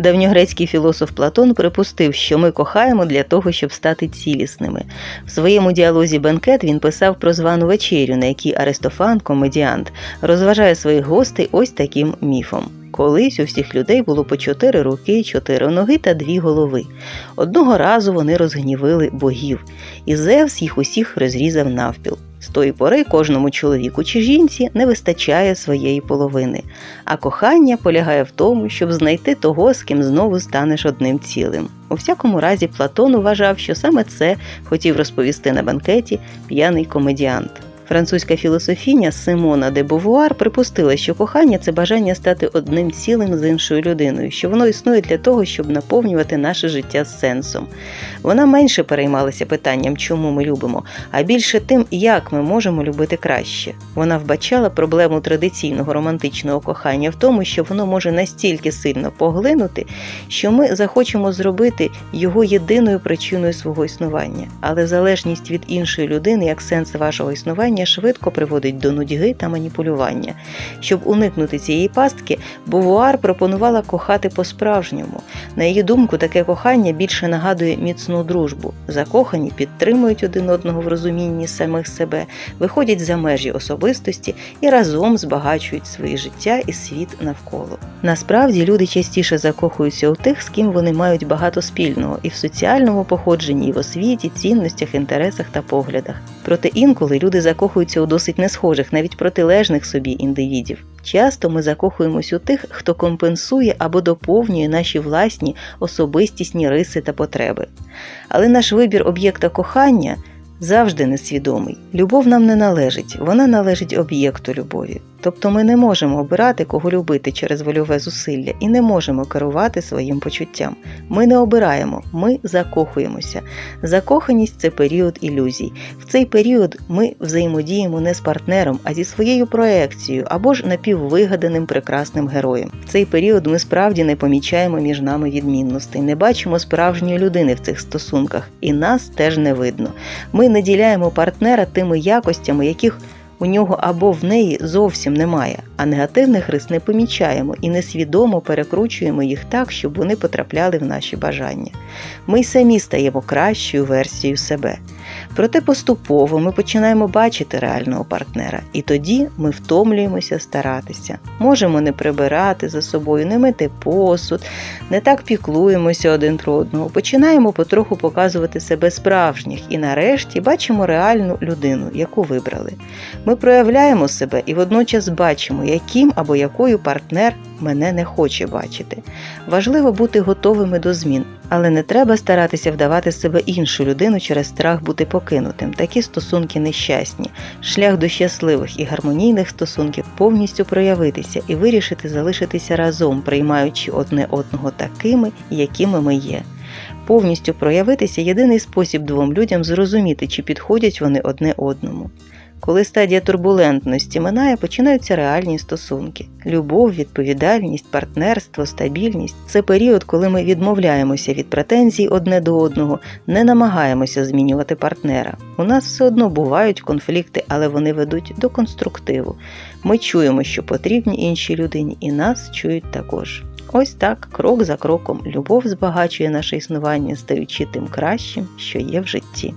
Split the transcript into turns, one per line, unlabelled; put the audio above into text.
Давньогрецький філософ Платон припустив, що ми кохаємо для того, щоб стати цілісними. В своєму діалозі Бенкет він писав про звану вечерю, на якій Аристофан, комедіант, розважає своїх гостей ось таким міфом. Колись у всіх людей було по чотири руки, чотири ноги та дві голови. Одного разу вони розгнівили богів, і Зевс їх усіх розрізав навпіл. З тої пори кожному чоловіку чи жінці не вистачає своєї половини, а кохання полягає в тому, щоб знайти того, з ким знову станеш одним цілим. У всякому разі, Платон вважав, що саме це хотів розповісти на банкеті п'яний комедіант. Французька філософіня Симона де Бувуар припустила, що кохання це бажання стати одним цілим з іншою людиною, що воно існує для того, щоб наповнювати наше життя сенсом. Вона менше переймалася питанням, чому ми любимо, а більше тим, як ми можемо любити краще. Вона вбачала проблему традиційного романтичного кохання в тому, що воно може настільки сильно поглинути, що ми захочемо зробити його єдиною причиною свого існування. Але залежність від іншої людини як сенс вашого існування швидко приводить до нудьги та маніпулювання. Щоб уникнути цієї пастки, Бувуар пропонувала кохати по-справжньому. На її думку, таке кохання більше нагадує міцну дружбу. Закохані підтримують один одного в розумінні самих себе, виходять за межі особистості і разом збагачують своє життя і світ навколо. Насправді люди частіше закохуються у тих, з ким вони мають багато спільного і в соціальному походженні, і в освіті, цінностях, інтересах та поглядах. Проте інколи люди закохуються у досить несхожих, навіть протилежних собі індивідів. Часто ми закохуємось у тих, хто компенсує або доповнює наші власні особистісні риси та потреби. Але наш вибір об'єкта кохання завжди несвідомий. Любов нам не належить, вона належить об'єкту любові. Тобто ми не можемо обирати, кого любити через вольове зусилля і не можемо керувати своїм почуттям. Ми не обираємо, ми закохуємося. Закоханість це період ілюзій. В цей період ми взаємодіємо не з партнером, а зі своєю проекцією або ж напіввигаданим прекрасним героєм. В цей період ми справді не помічаємо між нами відмінностей, не бачимо справжньої людини в цих стосунках, і нас теж не видно. Ми наділяємо партнера тими якостями, яких у нього або в неї зовсім немає, а негативних рис не помічаємо і несвідомо перекручуємо їх так, щоб вони потрапляли в наші бажання. Ми й самі стаємо кращою версією себе. Проте поступово ми починаємо бачити реального партнера, і тоді ми втомлюємося старатися. Можемо не прибирати за собою, не мити посуд, не так піклуємося один про одного. Починаємо потроху показувати себе справжніх і нарешті бачимо реальну людину, яку вибрали. Ми проявляємо себе і водночас бачимо, яким або якою партнер мене не хоче бачити. Важливо бути готовими до змін, але не треба старатися вдавати себе іншу людину через страх бути покинутим. Такі стосунки нещасні. Шлях до щасливих і гармонійних стосунків повністю проявитися і вирішити залишитися разом, приймаючи одне одного такими, якими ми є. Повністю проявитися єдиний спосіб двом людям зрозуміти, чи підходять вони одне одному. Коли стадія турбулентності минає, починаються реальні стосунки. Любов, відповідальність, партнерство, стабільність це період, коли ми відмовляємося від претензій одне до одного, не намагаємося змінювати партнера. У нас все одно бувають конфлікти, але вони ведуть до конструктиву. Ми чуємо, що потрібні іншій людині, і нас чують також. Ось так, крок за кроком, любов збагачує наше існування, стаючи тим кращим, що є в житті.